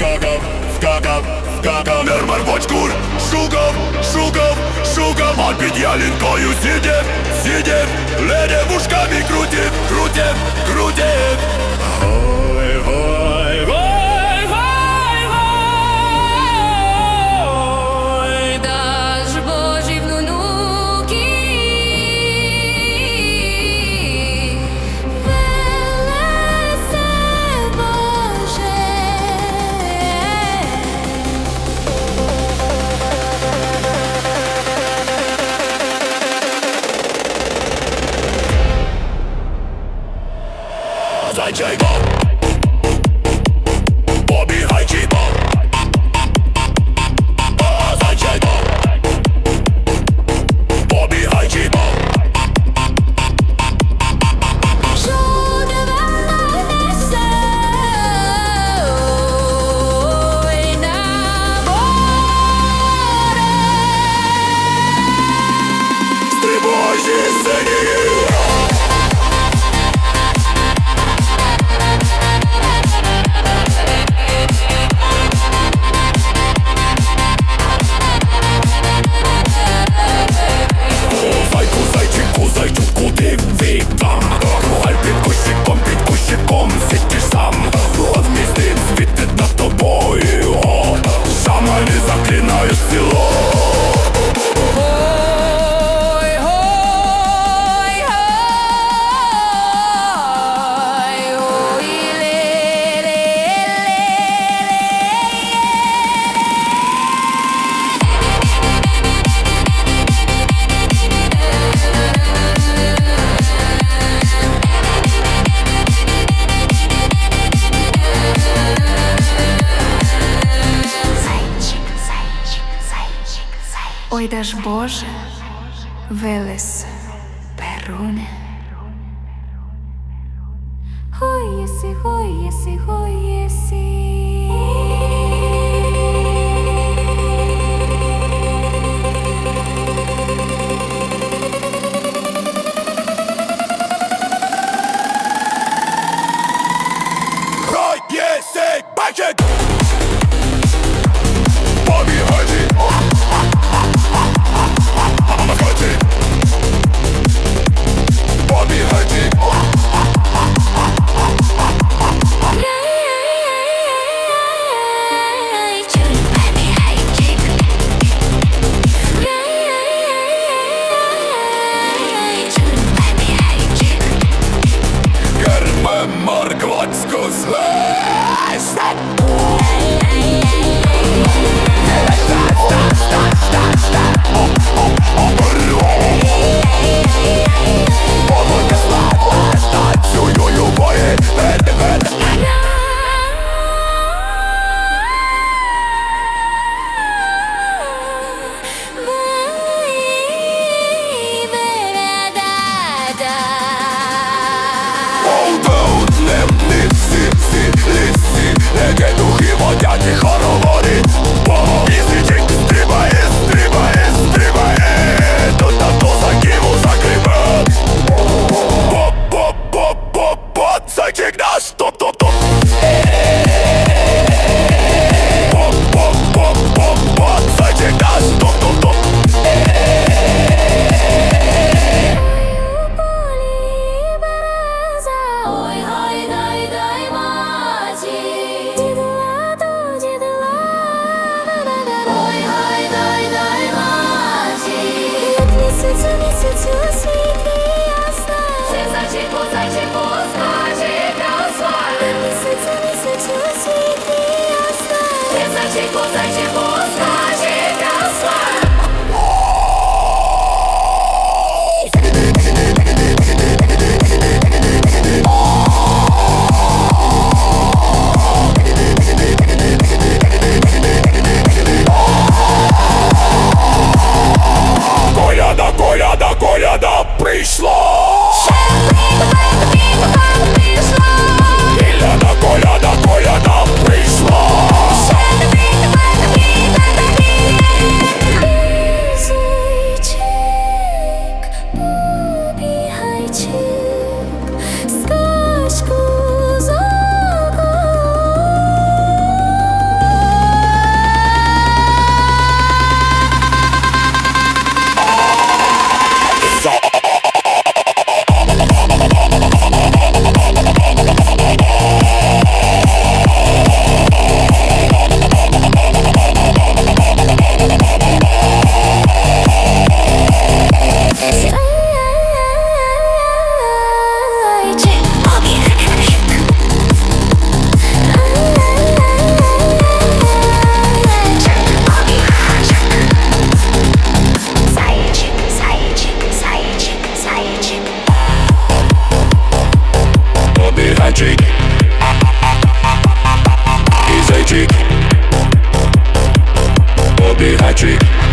Скакав, скакав, скакав Нермар бочкур Шукав, шукав, шукав. А під ялинкою сидів, сидів, ледів Ой даж Боже, вилис перуне. Ой єси, ой єси, ой єси. 再见。不 chick. He's a chick. Bobby, a chick.